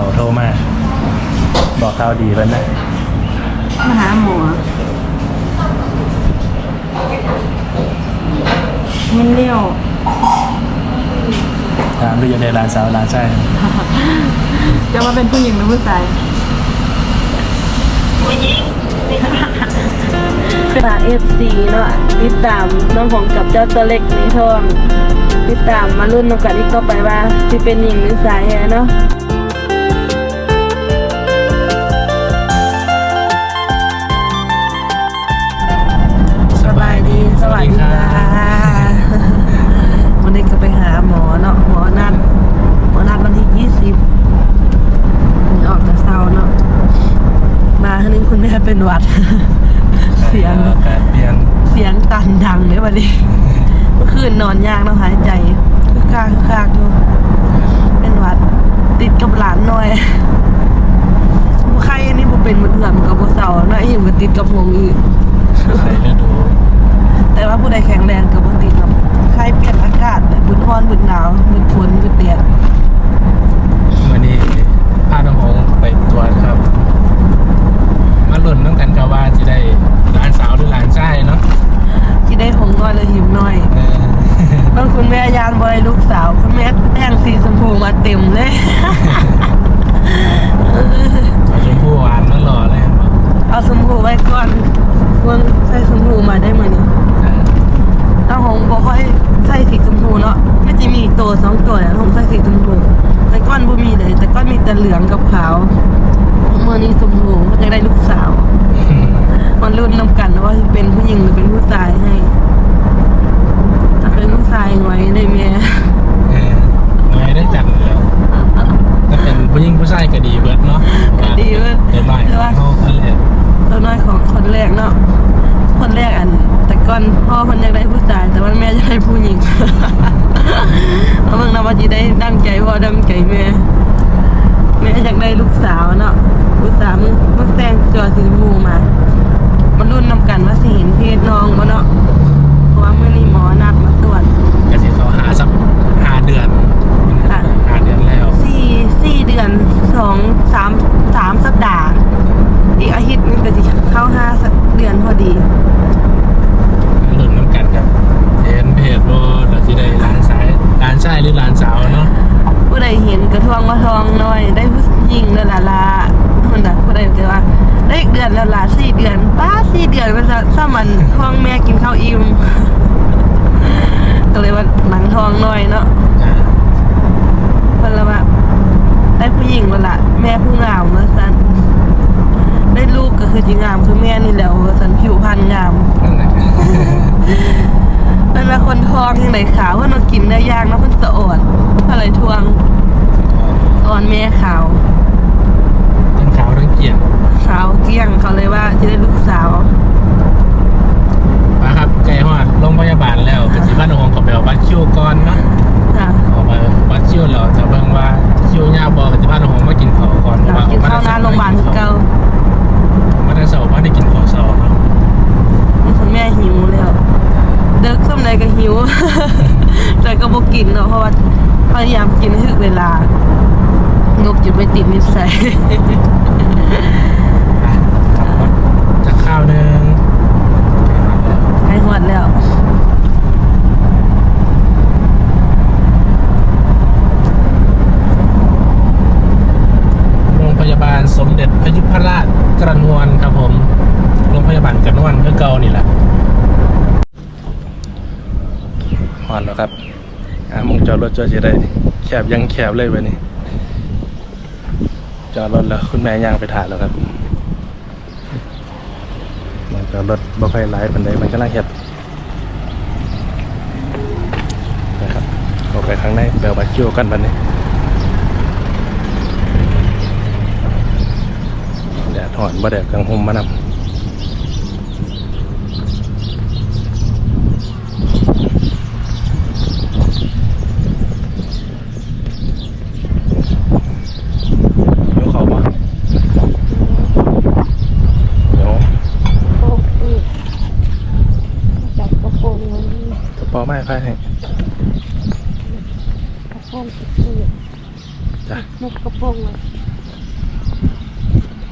าโทรมา บอกข่าวดีเพิ่นนะมาหาหมอเงินเลี้ยวถามดูอยู่ในร้านสาวร้านใช่จะมาเป็นผู้หญิงหรือผู้ชายฝากเอฟซีเนาะติดตามน้องของกับเจ้าตัวเล็กสีทองติดตามมารุ่นนำกันอีกต่อไปว่าจะเป็นหญิงหรือชายเนาะ วัสดีค่ะวันนี้ก็ไปหาหมอเนาะหมอนัดหมอนัดวันที่ยี่สิบออกแต่เช้าเนาะมาครั้งนี้คุณแม่เป็นหวัด เสียงอากาศเปลี่ยนเสียงตันดังเลยวันนี้เมื่อคืนนอนยากเนาะหายใจคือกากคือกากอยู่เป็นหวัด ติดกับหลานหน่อยบ่ใครอันนี้บ่เป็นเหมือนเพื่อนกับบ่เศร้าเนาะอีกก็ติดกับหงอีกใส่ฤดู แต่ว่าผู้ใดแข็งแรงก็บ่ติดหรอกใครเปลี่ยนอากาศบุญร้อนบุญหนาวบุญฝนบุญแดดวันนี้พาน้องหงไปตรวจครับ มาลุ้นต้องกันครับว่าจะได้ร้านสาวหรือร้านใช่เนาะสิได้หงน้อยหรือหิวน้อยเออบางคุณแม่ยานบ่ได้ลูกสาว คุณแม่แต่งสีชมพูมาเต็มเลยเอาชมพู่หวานแล้วหล่อเลยครับเอาชมพูไว้ก่อนเพิ่งใส่ชมพูมาได้มื้อนี้เออ น้องหงบอกค่อยใส่สีชมพูเนาะไม่จะมีตัวสองตัวแล้วหงใส่สีชมพูแต่ก้อนบ่มีเลย แต่ก้อนมีแต่เหลืองกับขาวเมื่อนี้ชมพูจะได้ลูกสาว มันรุ่นนำกันว่าสิเป็นผู้หญิงหรือเป็นผู้ชายให้ถ้าเป็นผู้ชายไว้ได้แม่เออไว้ได้จัดแล้วถ้าเป็นผู้หญิงผู้ชายก็ดีเบิดเนาะก็ดีเบิดเดี๋ยวหน่อยเขาเขาเลยตัวน้อยของคนแรกเนาะคนแรกอันแต่ ก่อนพ่อคนอยากได้ผู้ชาย แต่ว่าแม่อยากได้ผู้หญิงเพราะเมื่อนาวาจีได้ดังใจพ่อดังใจแม่แม่อยากได้ลูกสาวเนาะลูกสาวมึงมึงแต่งจอสีมูมามันรุ่นนำกันว่าสิเห็นเพศน้องบ่เนาะ เพราะว่าเมื่อนี้หมอนัดมาตรวจ กสิเขาหาสักห้าเดือน ค่ะ ห้าเดือนแล้ว สี่สี่เดือนสองสามสามสัปดาห์ อีกอาทิตย์นึงก็จะเข้าห้าสัปเดือนพอดี หลุนน้ำกันครับเห็นเพจว่าเราจะได้ร้านซ้ายร้านใช่หรือร้านสาวเนาะ ผู้ใดเห็นกระทวงมาทองหน่อย ได้ผู้หญิงแล้วล่ะลาคนน่ะผู้ใดจะว่าได้อีกเดือนแล้วล่ะสี่เดือนป้าสี่เดือนมันจะถ้ามันทองแม่กินข้าวอิ่ม ก็เลยว่าหนังทองหน่อยเนาะ อ่า เพิ่นละว่าได้ผู้หญิงแล้วล่ะ แม่ผู้งามว่าซั่นได้ลูกก็คือจิงามคือแม่นี่แหล้วว่าซั่นผิวพรรณงาม นั่นแหละ เป็นว่าคนทองยังไงขาวเพิ่นมากินได้ยากเนาะเพิ่นสะอ่อนเพิ่นเลยทวงอ่อนแม่ขาวทั้งขาวทั้งเกลียดขาวเกลี้ยงเขาเลยว่าจะได้ลูกสาวมาครับใจหอดโรงพยาบาลแล้วกสิบ้านของเขาไปเอาบัตรคิวก่อนเนาะค่ะออกมาบัตรคิวแล้วจะเบิ่งว่าคิวยาวบอกกสิบ้านของมากินข้าวก่อนอยากกินข้าวหน้าโรงพยาบาลคือเก่ามาได้เสาร์มาได้กินข้าวเสาร์เนาะคุณแม่หิวแล้ว เดิกส้มใดก็หิว แต่ก็บ่กินเนาะเพราะว่าพยายามกินให้ถึงเวลางกจุดไปติดนิสัย อะขับรถจากข้าวหนึง ใกล้หอดแล้ว โรงพยาบาลสมเด็จพยุพราชกระนวลครับผมโรงพยาบาลกระนวลคือเก่านี่แหละหอนแล้วครับอ่ามงจอดร ถจอดจะได้แคบยังแคบเลยวันนี้จอดรถแล้วคุณแม่ย่างไปถ่ายแล้วครับมองจอดรถบ่ค่อยไลฟ์ปันใดมันก็น่าเห็ดนะครับออกไปข้างในเบลบัตคิวกันบันนี้แดดหอนบ่แดดกลางห่มมานำเดี๋ยวเขาบ่เดี๋ยว โอ้ยจับกระโปรงมัน กระเป๋า ไม้พายให้กระโปรงติดเสื้อจ้ะมุกกระโปรงเลย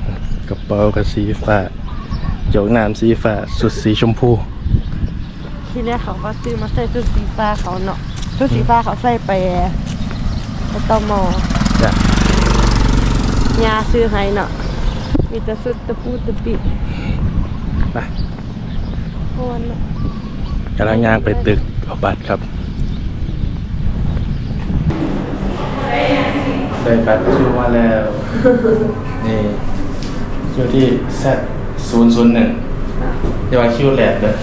อกระเป๋ากับสีฟ้าโจกน้ำสีฟ้าสุดสีชมพู ที่แรกเขาก็ซื้อมาใส่ชุดสีฟ้าเขาเนาะชุดสีฟ้าเขาใส่ไปไปตอมอจ้ะยาซื้อให้เนาะมีแต่ชุดตะปูตะปิไปโคนเนาะกำลังย่างไปตึก เอาบัตรครับได้บัตรคิวมาแล้ว นี่คิวที่ Z ศูนย์ศูนย์หนึ่งเดี๋ยวว่าคิวแหลกเลย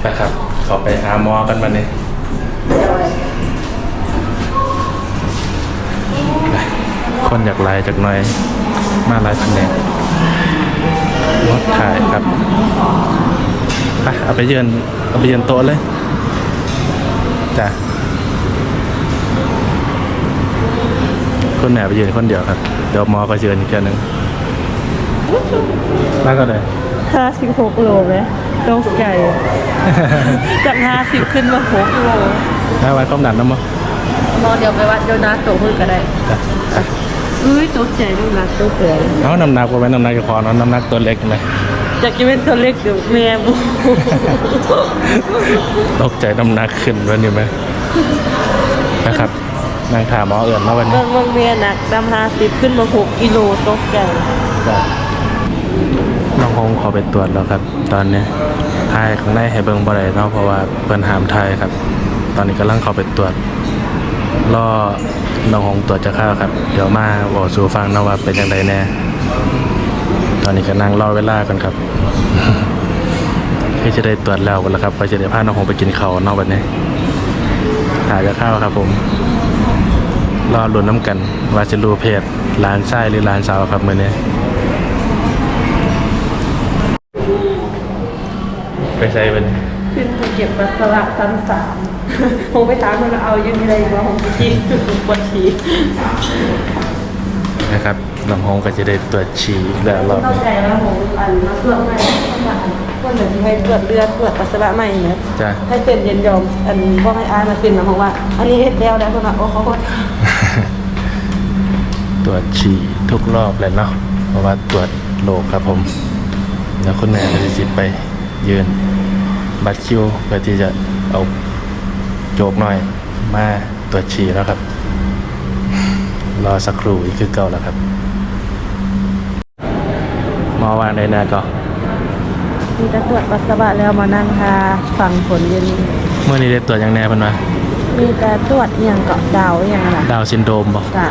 ไปครับ ขอไปหาหมอกันมาเนี่ยไปคนอยากไลายจากหน่อย มาไลายแผนกรถขายครับ ไปเอาไปยืนเอาไปยืนโต๊ะเลยจ้ะคนแหนไปยืนคนเดียวครับ เดี๋ยวหมอก็เชิญอีกแค่นึงมาก็เลยห้าสิบหกโลไหมตกใจ จากห้าสิบขึ้นมาหกโลมาไว้ความดันน้ำมั้งนอนเดี๋ยวไปวัดโยนาโตขึ้นก็ได้จ้ะไปอุ้ยตกใจลูกนักตัวเปลือยเอาน้ำหนักว่าไว้น้ำหนักจะคอเนาะน้ำหนักตัวเล็กไหม จากกินเป็นตัวเล็กเดี๋ยวแม่บูตกใจน้ำหนักขึ้นวันนี้ไหมนะครับนางถามหมอเอื่นมาวันนี้เบิ่งเบิ่งเมียหนักดำห้าสิบขึ้นมาหกกิโลตกใจน้องคงขอไปตรวจแล้วครับ ตอนนี้ทายข้างในให้เบิ่งบ่ได้เนาะเพราะว่าเพิ่นห้ามทายครับ ตอนนี้กำลังเข้าไปตรวจรอน้องคงตรวจจะเข้าครับ เดี๋ยวมาบอกสู่ฟังเนาะว่าเป็นยังไงแน่ ตอนนี้ก็นั่งรอเวลากันครับคือจะได้ตรวจแล้วกันแล้วครับก็จะได้พาน้องคงไปกินข้าวนอกวันนี้หาจะเข้าครับผม รอลุ้นน้ำกัน ว่าจะรู้เพศหลานชายหรือหลานสาวครับมื้อนี้ไปใช้เป็นขึ้นไปเก็บปัสสาวะชั้นสามผมไปถามมันว่าเอายังมีอะไรอีกวะผมไปชี้ปวดฉี่นะครับ ลำโพงก็จะได้ตรวจฉี่อีกแล้วรอบเข้านี้ใจแล้วผมอันมาตรวจใหม่คนเหมือนที่ให้ตรวจเลือดตรวจปัสสาวะใหม่เนอะจ้ะ ให้เป็นเย็นยอมอันบอกให้อายมาเป็นนะเพราะว่า อันนี้เฮ็ดแล้วแล้วคนว่าโอ้เขาก็ตรวจฉี่ทุกรอบเลยเนาะ เพราะว่าตรวจโรคครับผม แล้วคุณแม่ก็จะสิไปยืน บัตรคิวเพื่อที่จะเอาโจกหน่อยมาตรวจฉี่แล้วครับ รอสักครู่อีกคือเก่าแล้วครับ หมอวางในนาก็มีแต่ตรวจปัสสาวะแล้วมานั่งทาฟังผลเย็นเมื่อนี้ได้ตรวจยังแน่เพิ่นว่ามีแต่ตรวจอหย่างเกาะดาวอหย่างนั้นน่ะดาวน์ซินโดรมบ่จ้ะ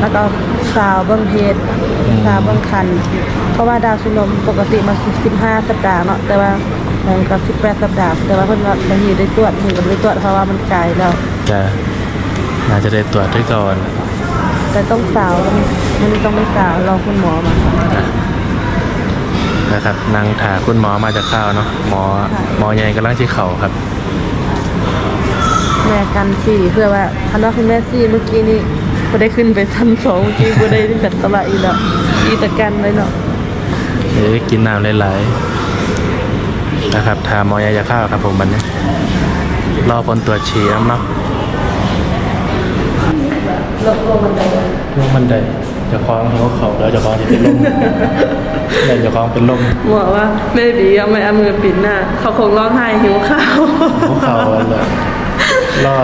แล้วก็ซาวเบื้องเพศอืมซาวเบื้องคัน เพราะว่าดาวซินโดรมปกติมา15 สัปดาห์เนาะแต่ว่ามันก็18 สัปดาห์ แต่ว่าเพิ่นว่าบางทีได้ตรวจบางทีก็บ่ได้ตรวจเพราะว่ามันไกลแล้วจะน่าจะได้ตรวจด้วยก่อนแต่ต้องสาวมันมันต้องไม่สาวรอคุณหมอมาค่ะ นะครับนางถาคุณหมอมาจากข้าวเนาะหมอค่ะหมอใหญ่กำลังที่เข่าครับแม่กันสี่เพื่อว่าคันว่าคุณแม่สี่เมื่อกี้นี่บ่ได้ขึ้นไปชั้นสองเมื่อกี้บ่ได้จัดตลาดอีกแล้วอีตะกันไว้เนาะเดี๋ยวกินน้ำหลายๆนะครับถามหมอใหญ่จากข้าวครับผมวันนี้รอผลตรวจฉี่น้ำเนาะลงลงบันไดลงบันไดเจะคล้าของหัวเข่าแล้วเจะคล้าของจะเป็นลมเนี่ยเจะคล้าของเป็นลมหมอว่าแม่บีเอาไม่เอามือปิดหน้า เขาคงร้องไห้หิวข้าวหัวเข่าเลยรอ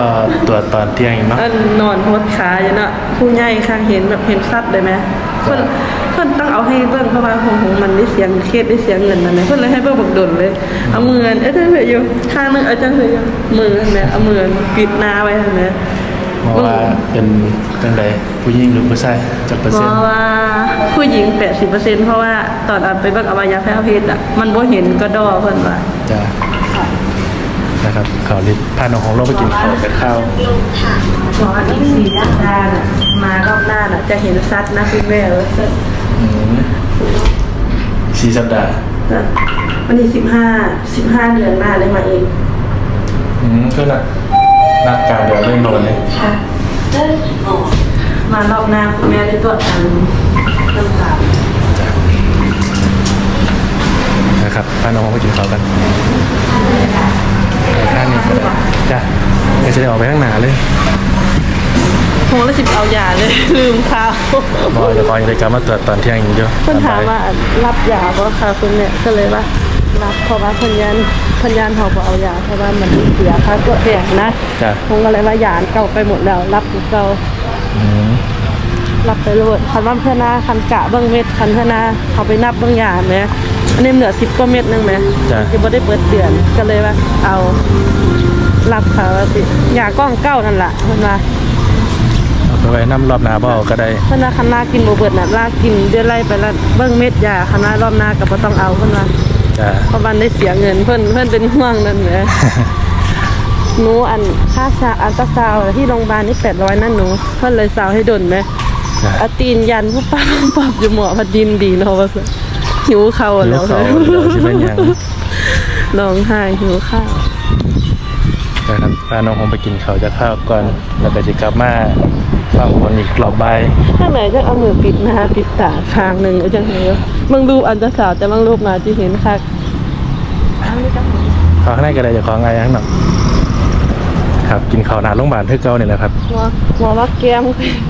ตรวจตอนเที่ยงอีกเนาะอันนอนหดขาอยู่เนาะผู้ใหญ่ข้างเห็นแบบเห็นสัตว์เลยไหมเพิ่นเพิ่นต้องเอาให้เบิ่งเพราะว่าของของมันได้เสียงเคสได้เสียงเงินนั่นแหละเพิ่นเลยให้เบิ่งบักดนเลย เอามืออันเอ้ยเจ้าเสืออยู่ข้างนึงเอ้ยเจ้าเสืออยู่มือเห็นไหมเอามือปิดหน้าไว้เห็นไหม หมอว่าเป็นจังใดผู้หญิงหรือผู้ชายจักเปอร์เพเซ็นต์ราะว่าผู้หญิง 80%เพราะว่าตอนเอาไปเบิ่งอวัยวะเพศอะมันบ่เห็นก็ดอเพิ่นว่าจะนะครับข่าวลิศพาน้องของเราไปกินข้าวไปข้าว หมออีกสี่สัปดาห์น่ะมารอบหน้าน่ะจะเห็นซัดนะคุณแม่เอออืมสี่สัปดาห์จ้ะวันที่สิบห้าสิบห้าเดือนหน้าเลยมาเองอืมก็นัก นักการเดือนเล่นโดนเนี่ยค่ะมารอบหน้าคุณแม่ได้ตรวจอันน้ำตาลนะครับพาน้องไปกินข้าวกันไปข้างนี้ก็ได้จ้ะก็จะได้ออกไปข้างหน้าเลยงแล้วสิบเอายาเลย ลืมข้าวบอจะคอยในการมาตรวจตอนเที่ยงอย่างเดียวเพิ่นถามว่ารับยาบ่ค่ะคุณเนี่ยก็เลยว่า รับเพราะว่าเพิ่นยันเพิ่นยันเขาบ่เอายาเพราะว่ามันเสียค่าตัวแพงนะจ้ะ ผมก็เลยว่ายาเก่าไปหมดแล้ว รับอยู่เก่าอืมรับไปโลดคันว่าเพื่อนหน้าคันกะเบิ่งเม็ดคันเพื่อนหน้าเขาไปนับเบิ่งยาแหมอันนี้เหลือ10กว่าเม็ดนึงแหมจ้ะ ที่บ่ได้เปิดเดือนก็เลยว่าเอารับค่ะว่าสิยากล้องเก้านั่นล่ะเพิ่นว่า เอาไปไว้น้ำรอบหนาบ่เอาก็ได้ เพิ่นว่าคันหน้ากินบ่เบิดน่ะลากกินเดือนไล่ไปแล้วเบิ่งเม็ดยาคันว่ารอบหน้าก็บ่ต้องเอาเพิ่นว่า จ้ะเพราะวันได้เสียเงินเพิ่นเพิ่นเป็นห่วงนั่นแหละหนูอันค่าซาอันตราซาวด์ที่โรงพยาบาลนี่800นั่นหนูเพิ่นเลยซาวให้ดนไหมจ้ะอาตีนยันผู้ป้าผู้ปรับอยู่หมอพัดดินดีเนาะว่าซั่นหิวข้าวหิแล้ววเขาเดี๋ยวสิเป็นหยังร้องไห้หิวข้าวนะครับพาน้องผมไปกินข้าวจะข้าวก่อนแล้วก็จะกลับมา ฟังผลอีกรอบบ่ายข้างไหนจะเอามือปิดหน้าปิดตาข้างหนึงเอาจังได๋บางรูปอันตราซาวด์แต่บางรูปมาที่เห็นคักอันนี้ก็ขอข้างในก็ได้จะของไงข้างนอกครับกินข้าวหนาโรงพยาบาลเพื่อเก่านี่แหละครับหมอหมอว่าแก้ม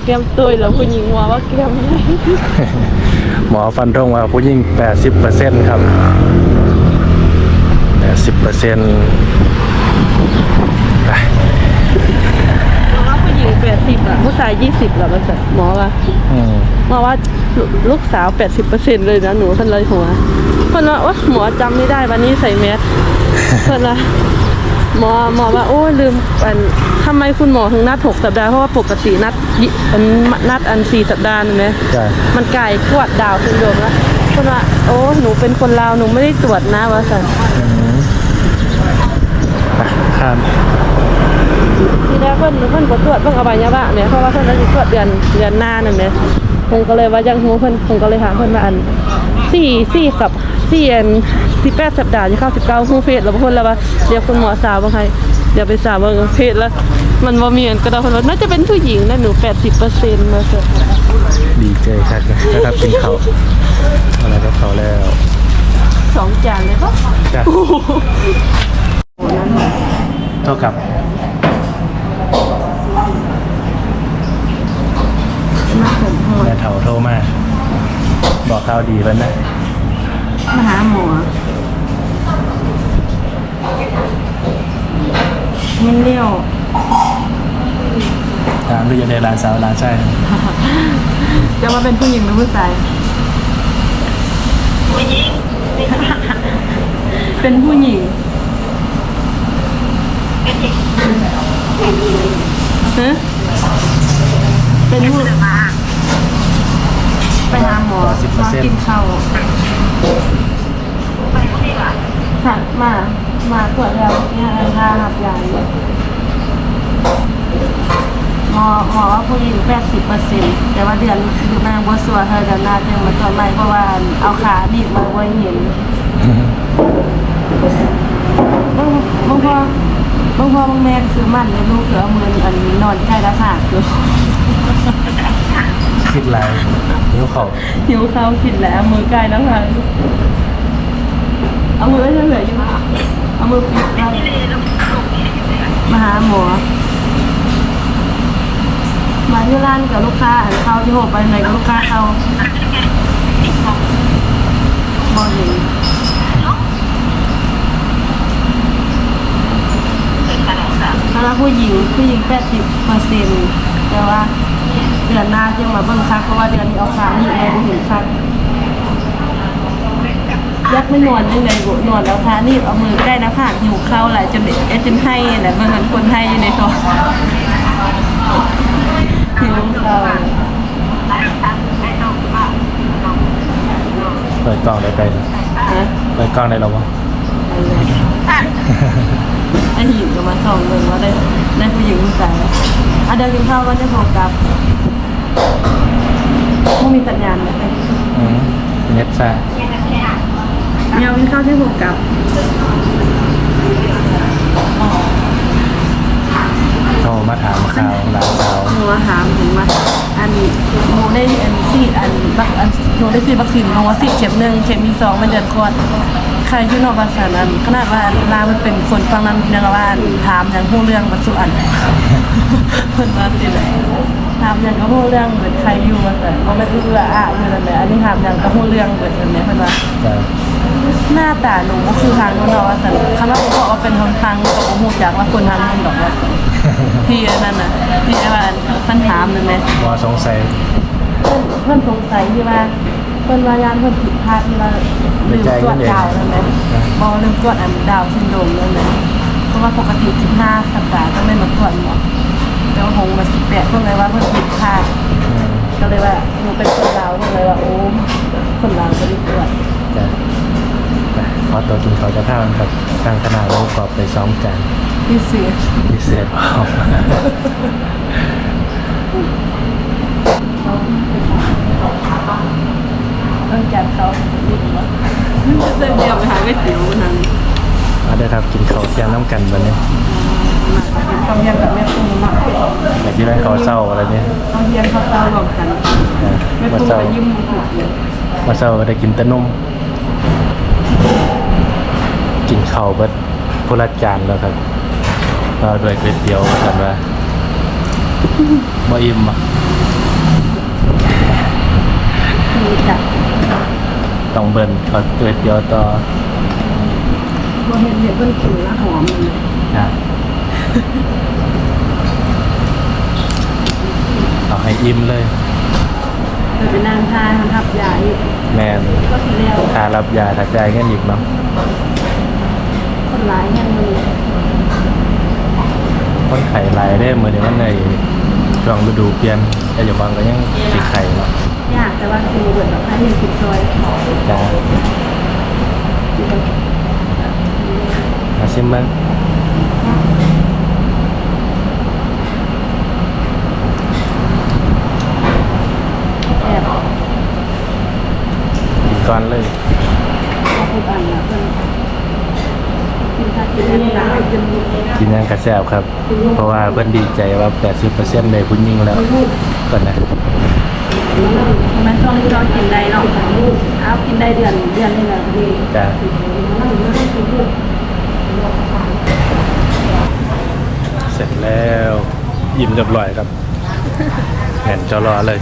แก้มตุยแล้วผู้หญิงหมอว่าแก้มใหญ่หมอฟันธงว่าผู้หญิง80%ครับ80%ไป หมอ ว่าผู้หญิง80อะผู้ชาย20แล้วว่าซั่นหมอว่าอืมหมอว่าลูลูกสาว80%เลยนะหนูเพิ่นเลยหัวเพิ่นว่าโอ๊ยหมอจำไม่ได้วันนี้ใส่แมสเพิ่นว่าหมอหมอว่าโอ้ยลืมอันทำไมคุณหมอถึงนัด6สัปดาห์เพราะว่าปกตินัดยิอันนัดอัน4สัปดาห์นี่ไหมจ้ะมันไก่ขวดดาวซินโดรมแล้วเพิ่นว่าโอ้หนูเป็นคนลาวหนูไม่ได้ตรวจนะว่าซั่นไปข้าม ทีแรกเพิ่นเพิ่นบ่ตรวจเพิ่นเอาใบยาบ้าแหมเพราะว่าเพิ่นจะสิตรวจเดือนเดือนหน้านั่นแหมผมก็เลยว่ายังฮู้เพิ่นผมก็เลยถามเพิ่นว่าอัน4 4กับ4อัน18สัปดาห์จะเข้า19ฮู้เพศแล้วเพิ่นแล้วว่าเดี๋ยวคุณหมอสาวบ่ให้เดี๋ยวไปสาวเบิ่งเพศแล้ว มันบ่มีอันก็ได้เพิ่นว่าน่าจะเป็นผู้หญิงนะหนู80%มาซะดีใจครับนะครับกินข้าวอะไรก็เขาวแล้วสองจานเลยปะจ้ะเท่ากับ มาผ ม่เฒ่าโทรมาบอกข่าวดีแล้วนะมาหาหมอมันเลี้ยวถามดูจะได้ร้านสาวร้านใช่จะมาเป็นผู้หญิงหรือผู้ชายเป็นผู้หญิงฮะเป็นผู้ ไปหาหมอมากินข้าวค่ะมา มาตรวจแล้วเนี่ยทาหับยาอยู่หมอหมอว่าผู้หญิงแปดสิบเปอร์เซ็นต์แต่ว่าเดือนดูนางบัวสัวเธอเดือนหน้าจึงมาตรวจใหม่เพราะว่าเอาขาหนีบมาไว้เห็นบางบางพ่อบางพ่อบางแม่ซื้อมันแล้วลูกเหลือเอามืออันนี้นอนใกล้แล้วค่ะคือคิดไร นิ้วเขาหิวข้าวผิดแล้วมือใกล้แล้วค่ะเอามือไว้เฉยๆอยู่เอามือปิดไว้มาหาหมอมาที่ร้านกับลูกค้าอันเข้าที่หกไปไหนกับลูกค้าเขาบอลเห็นถ้าผู้หญิงผู้หญิงแปดสิบเปอร์เซ็นต์แต่ว่า เดือนหน้าจึงมาเบิ่งคักเพราะว่าเดือนนี้เอาขานี่ไงบ่เห็นคักยักไม่นอนยังไงบ่นอนแล้วขานี่เอามือใกล้หน้าผากหิวเข้าหลายจนเอ็ดจนให้แหละบางคนคนให้อยู่ในท้องหิวเข้าเปิดกล้องได้ไปฮะเปิดกล้องได้แล้ววะไอหิวก็มาส่องเบิ่งว่าได้ได้ผู้หญิงผู้ชายอะเดี๋ยวกินข้าวก็จะโทรกลับ ไม่มีสัญญาณเลยอืมเน็ตซ่าเมียวกินข้าวที่โทรกลับ โทรมาถามข่าวร้านสาวหนูว่าถามถึงว่าอันหนูได้อันซีดอันบักอันหนูได้ซีดวัคซีนหนูว่าซีดเข็มหนึ่งเข็มที่สองมันเดือนก่อนใครที่นอกภาษานั้นขนาดว่าลามันเป็นคนฟังนั้นยังว่าถามอย่างผู้เรื่องบรรจุอันเพิ่นว่าสิแหละถามหยังก็ฮู้เรื่องเบิดใครอยู่ว่าแต่บ่แม่นเอื้ออะอยู่นั่นแหละอันนี้ถามหยังก็ฮู้เรื่องเบิดนั่นแหละเพิ่นว่าหน้าตาหนูก็คือทางของเราะแต่คำว่าบอกว่าเป็นทางทางกับโมโหจากว่าคนทางคนดอกว่า พี่อันนั่นน่ะพี่ไอ้ว่าท่านถามนั่นไหมว่าสงสัยเพื่อนเพื่อนสงสัยที่ว่าเพื่อนวายานเพื่อนผิดพลาดที่ว่าลืมตรวจดาวนั่นไหมบอลืมตรวจอันดาวซินโดรมนั่นไหมเพราะว่าปกติ15สัปดาห์ต้องได้มาตรวจหมดแต่ว่าหงมา18เพื่อนเลยว่าเพื่อนผิดพลาดอืมก็เลยว่าหนูเป็นคนลาวเพื่อนเลยว่าโอ้คนลาวก็ได้ตรวจจ้ะไปขอตัวกินข้าวจะข้าวกันครับสร้างขนาดโลกรอบไปซ้อมจาน พิเศษพิเศษว้าวต้องจัดเขาดีกว่าเดินเดียวไปหาก๋วยเตี๋ยวนั่นมาเด้อครับกินข้าวเที่ยงน้ำกันวันนี้ต้องเรียนกับแม่ตุ้มมากอยากที่ได้ข้าวเศร้าอะไรเนี่ยต้องเรียนเขาเต้ารวมกันนะแม่มาตุ้มเศร้าไปยิ้มถูกเลยมาเศร้าก็ได้กินแต่นมกินข้าวเบิดพุละจานแล้วครับ ต่อด้วยก๋วยเตี๋ยวกันว่าบ่อิ่มอะมีจัดต้องเบิ่นขอก๋วยเตี๋ยวต่อพอเห็นเห็นเพิ่นขิวแล้วหอมเลยนะเอาให้อิ่มเลยเธอไปนั่งทานทับยาอีกแม่นก็ทีเดียวถ้ารับยาถ้าจ่ายเงินอีกเนาะคนร้ายยังมี คนไข่หลายได้มือนี้มันในช่วงฤดูเปลี่ยนแต่อยู่บางก็ยังสิไข่เนาะยากแต่ว่าคือเบิดแบบให้เห็นผิดซอยจ้ามาชิมมันแอบกินก่อนเลยเอาพูดอันนะเพิ่นกินข้าวกินอันนี้หลังจน กินยังกระแซบครับ เพราะว่าเพิ่นดีใจว่า 80%ได้ผู้หญิงแล้วก่อนนะทำไมช่วงนี้เรากินได้เนาะเอากินได้เดือนเดือนนึงแล้วดีจ้าเสร็จแล้วยิ้มเรียบร้อยครับแห่นจอรอเลย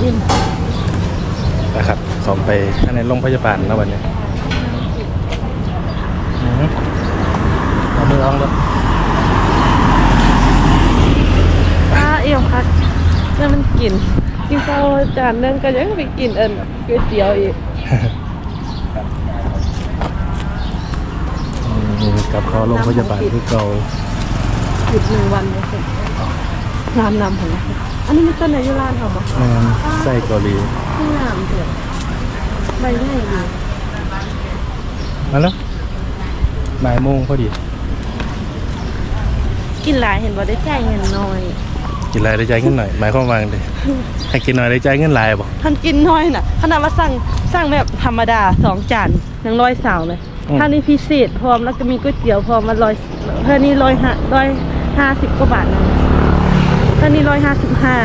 อิ่มนะครับของไปข้างในโรงพยาบาลแล้ววันนี้อือฮึ เอามืออองแล้วอ้าเอี่ยมคักแล้วมันกินกินข้าวจานนึงก็ยังไปกินเอินก๋วยเตี๋ยวอีกอืมกับเขาโรงพยาบาลคือเก่าหยุดหนึ่งวันเลยสิร้านนำของเราอันนี้มันต้นไหนอยู่ร้านเขาบอกแม่นไส้เกาหลีข้างหน้ามันเถอะใบได้ดีมาแล้ว บ่ายโมงพอดี กินหลายเห็นว่าได้จ่ายเงินน้อยกินอะไรได้ใจายเงินหน่อยหมายความว่าไงให้กินหน่อยได้ใจายเงินหลายบ่ท่านกินน้อยน่ะขนาดว่าสั่งสั่งแบบธรรมดาสองจานยังร้อยสาวเลยอืมถ้านี่พิเศษพร้อมแล้วก็มีก๋วยเตี๋ยวพร้อมมาร้อยเท่านี้ร้อยห้าร้อยห้าสิบกว่าบาทนะเท่านี้ร้อยห้าสิบห้า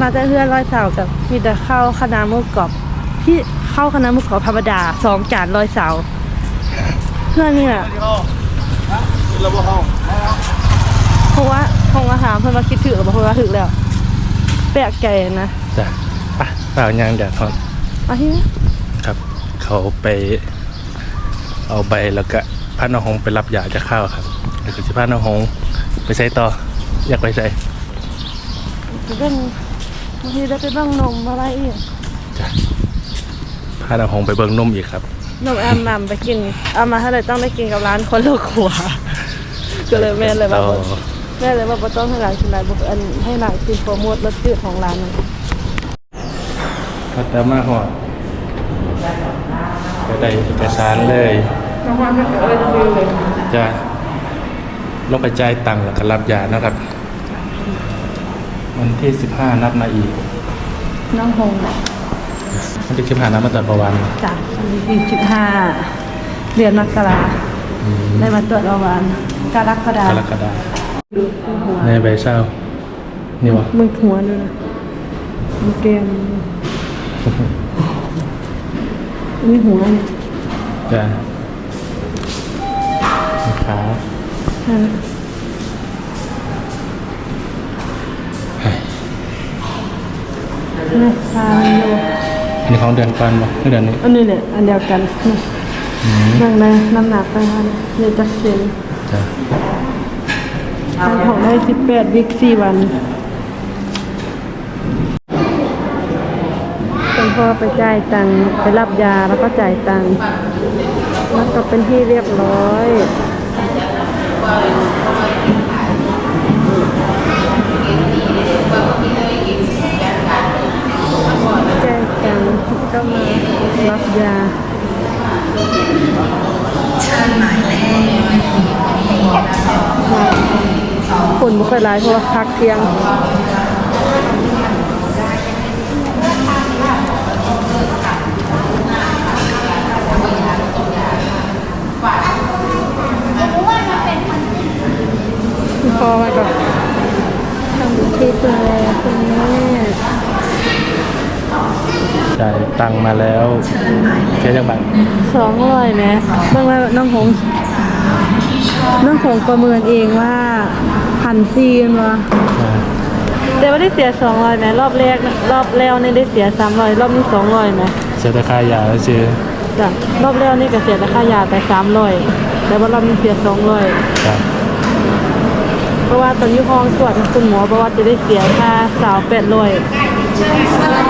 มาแต่เพื่อนร้อยสาวกับมีแต่ข้าวคณะหมูกรอบที่ข้าวคณะหมูกรอบธรรมดาสองจานร้อยสาว เพื่อนเนี่ยเพราะว่าของอาหารเพื่อนมาคิดถึงหรือเปล่าเพราะว่าถึงแล้ว แปลกใจนะจ้ะอะเปล่ายางแดดทอนเอาที่นี่ครับ เขาไป เอาใบแล้วก็พาน้องหงไปรับยาจะเข้าวครับเดี๋ยวจะพาน้องหงไปใช้ต่อ อยากไปใช้ไปเบิ่งบางทีได้ไปเบิ่งนมอะไรอีกจ้ะพาน้องหงไปเบิ่งนมอีกครับ นมแอมนำไปกินเอามาเท่าไหร่ต้องได้กินกับร้านคนลูกขัว ก็เลยแม่เลยว่าเอาบ่แม่เลยว่าบ่ต้องให้ร้านกินร้านบอกอันให้ร้านกินโปรโมทรสจืดของร้านนั้นพัดแต่มาหอดก็ได้เอกสารเลยน้องว่าก็เอ้ยซื้อเลยจะลงไปจ่ายตังค์แล้วก็รับยานะครับ วันที่สิบห้านัดมาอีก น้องหงน่ะ มันจะชิบหานะมาตรวจประวันจากยี่สิบห้าเดือนมกราได้มาตรวจประวันกรกฎากรกฎาในใบเศร้านี่วะมือหัวเลยนะมือเกมมือหัวเนี่ยจ้ะขา那三六。 นอยู่อันนี้ของเดือนก่อนบ่เดือนนี้อันนี้แหละอันเดียวกันนี่อืมนั่งในน้ำหนักไปมันนี่จักเซนจ้ะทางของได้สิบแปดวิกสี่วันคุณพ่อไปจ่ายตังค์ไปรับยาแล้วก็จ่ายตังค์แล้วก็เป็นที่เรียบร้อย ก็มารับยาคนไม่ค่อยร้ายเพราะว่าพักเที่ยง พอมาก่อนทำดูที่ดูแลคุณแม่ จ่าย ตังค์มาแล้วใช้จังบาทสองร้อยไหมบางว่าน้องหงน้องหงประเมินเองว่าพันซีนวะอ่าแต่ว่าได้เสียสองร้อยไหมรอบแรกนะรอบแล้วนี่ได้เสียสามร้อยรอบนี้สองร้อยไหมเสียแต่ค่ายาแล้วซื้อจ้ะรอบแล้วนี่ก็เสียแต่ค่ายาไปสามร้อยแต่ว่ารอบนี้เสียสองร้อยจ้ะเพราะว่าตอนอยี่ห้องตรวจคุณหมอเพราะว่าจะได้เสียค่าสาวแปดร้อยไปครับ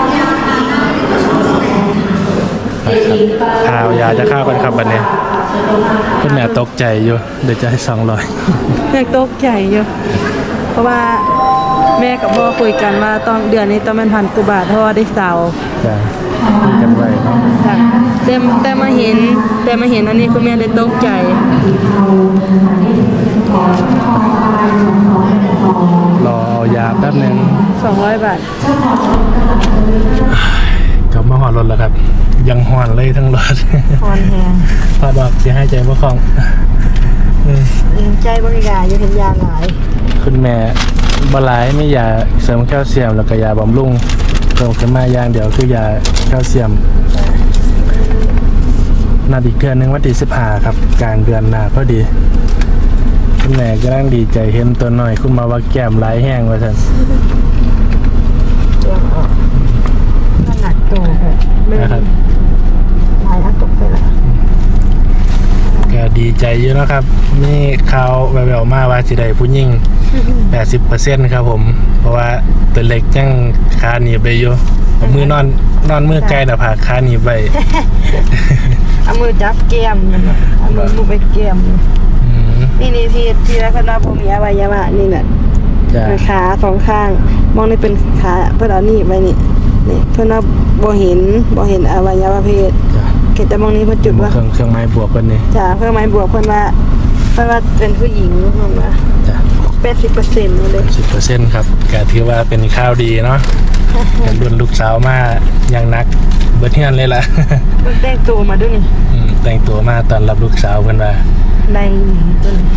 ข้าวยาจะข้าวกันครับบัดนี้คุณแม่ตกใจอยู่เดี๋ยวจะให้สองร้อยแม่ตกใจอยู่เพราะว่าแม่กับพ่อคุยกันว่าตอนเดือนนี้ต้องเป็นพันกว่าบาทเพราะว่าได้สาวจ้ะคุยกันไว้เนาะจ้ะแต่แต่มาเห็นแต่มาเห็นอันนี้คุณแม่เลยตกใจรอเอายาแป๊บหนึงสองร้อยบาทกลับมาหอดรถแล้วครับ ยังหอนเลยทั้งรถคอนแหงพอบอกจะให้ใจบ่คล่องอืมใจบริยาอยู่เห็นยาหลาย คุณแม่บหลายไม่ยาเสริมแคลเซียมแล้วก็ยาบำรุงเพิ่มขึ้นมาอย่างเดียวคือยาแคลเซียมนัดอีกเดือนหนึงวันที่สิบห้าครับกลางเดือนหน้าพอดีคุณแม่กำลังดีใจเห็นตัวหน่อย คุณมาว่าแก้มร้ายแห้งว่าท่นน้ำหนักตัวแบบไม่นะครับ หลายอันตกไปแล้ว ก็ดีใจอยู่เนาะครับมีข่าวแววๆมาว่าสิได้ผู้หญิง80%ครับผม เพราะว่าตัวเล็กยังคาหนีบไปอยู่เอามือนอนนอนมือไกลแต่ผากคาหนีบไป เอามือจับแก้มมันน่ะเอามือลูบไปแก้มอืมนี่นี่ที่ที่แล้วเพิ่นว่าบ่มีอวัยวะนี่แหละจ้ะเป็นขาสองข้าง มองนี่เป็นขาเพิ่นเอานี่ไว้นี่นี่เพิ่นว่าบ่เห็นบ่เห็นอวัยวะเพศจ้ะ เห็นแต่มองนี้เพิ่นจุดว่าเครื่องเครื่องไม้บวกกันนี่จ้าเพิ่นหมายบวกเพิ่นว่าเพิ่นว่าเป็นผู้หญิงเพิ่นว่าจ้ะ80%เลยสิบเปอร์เซ็นต์ครับก็ถือว่าเป็นข้าวดีเนาะเป็นรุ่นลูกสาวมาอย่างนักเบิดเฮียนเลยล่ะเพิ่นแต่งตัวมาด้วยนี่อืมแต่งตัวมาตอนรับลูกสาวเพิ่นว่าในตัวนี้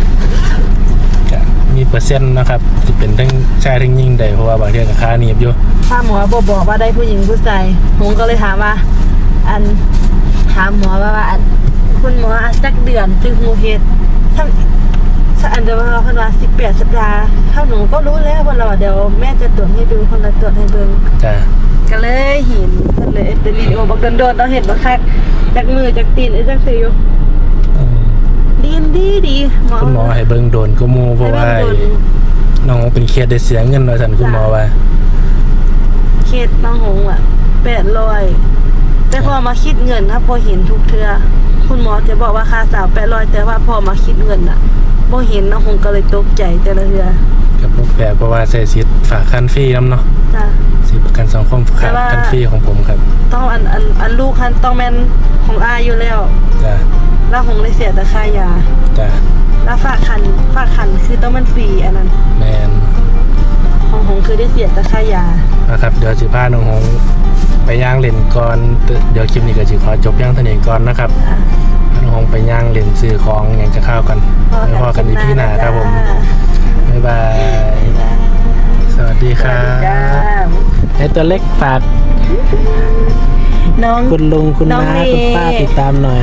ก็มีเปอร์เซ็นต์นะครับจะเป็นทั้งชายทั้งหญิงได้เพราะว่าบางเทีก็คาหนีบอยู่ถ้าหมอบ่บอกว่าได้ผู้หญิงผู้ชายผมก็เลยถามว่า อัน ถามหมอว่าว่าอันคุณหมออันจักเดือนจึงฮู้เฮ็ดถ้าถ้าอันเดียวว่าเพิ่นว่า18สัปดาห์ถ้าหนูก็รู้แล้วเพิ่นว่าเดี๋ยวแม่จะตรวจให้ดูเพิ่นละตรวจให้เบิ่งจ้ะก็เลยเห็นเพิ่นเลยเป็นวิดีโอบอกโดนๆเราเห็นว่าคักจักมือจักตีนไอ้จักสิอยู่อืมดีนดีดีหมอคุณหมอให้เบิ่งโดนก็หมูเพราะว่าให้เบิ่งโดนน้องเป็นเครียดได้เสียเงินว่าซั่นคุณหมอว่าเคสน้องหงอะแปดร้อย แต่พอมาคิดเงินถ้าพอเห็นทุกเทือคุณหมอจะบอกว่าค่าสาวแปดร้อยแต่ว่าพอมาคิดเงินอะพอเห็นน้องหงก็เลยตกใจแต่ละเทือกับพวกแปลกเพราะว่าใส่สิทธิ์ฝากคันฟรีนํเนาะจ้ะ สิทธิ์ประกันสังคมฝากแต่ว่า คันฟรีของผมครับต้องอันอันอันลูกคันต้องแม่นของอาอยู่แล้ว จ้ะแล้วหงเลยเสียแต่ค่ายา จ้ะแล้วฝากคันฝากคันคือต้องมันฟรีอันนั้นแมนของหงคือได้เสียแต่ค่ายานะครับ เดี๋ยวสิพาน้องหง ไปย่างเล่นก่อนเดี๋ยวคลิปนี้ก็สิขอจบย่างเท่านี้ก่อนนะครับอะพาน้องหงไปย่างเล่นซื้อของอย่างจะข้าวกันไว้พอกันอีกที่หน้าครับผมบ๊ายบายสวัสดีคสวัรัสดีจ้าบไอตัวเล็กฝากน้องคุณลุงคุณน้องน้าเลคุณป้าติดตามหน่อย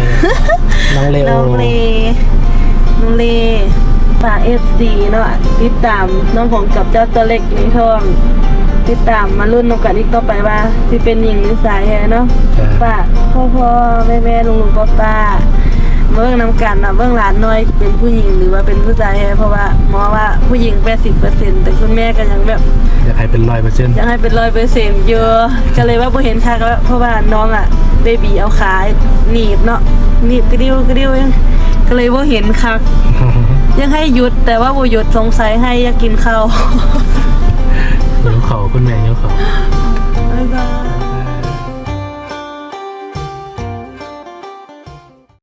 น้องเลโอน้องเลน้องเลฝากเอฟซีเนาะติดตามน้องของกับเจ้าตัวเล็กในท้อง ติดตามมารุ่นนกันอีกต่อไปว่าสิเป็นหญิงหรือสายแฮเนาะจ้ะป้าพ่อพ่อแม่แม่ลุงลุงป้าป้าเบิ่งนำกันนะเบิ่งหลานน้อยเป็นผู้หญิงหรือว่าเป็นผู้ชายแฮเพราะว่าหมอว่าผู้หญิง80%แต่คุณแม่ก็ยังแบบอยากให้เป็นร้อยเปอร์เซ็นต์อยากให้เป็นร้อยเปอร์เซ็นต์เยอะก็เลยว่าพอเห็นค่ะก็เพราะว่าน้องอะเบบีเอาขาหนีบเนาะหนีบกระดิ้วกระดิ้วเองก็เลยว่าเห็นค่ะยังให้หยุดแต่ว่าบ่หยุดสงสัยให้อยากกินข้าว เดี๋ยวเขาคุณแม่เดี๋ยวเขาบ๊ายบาย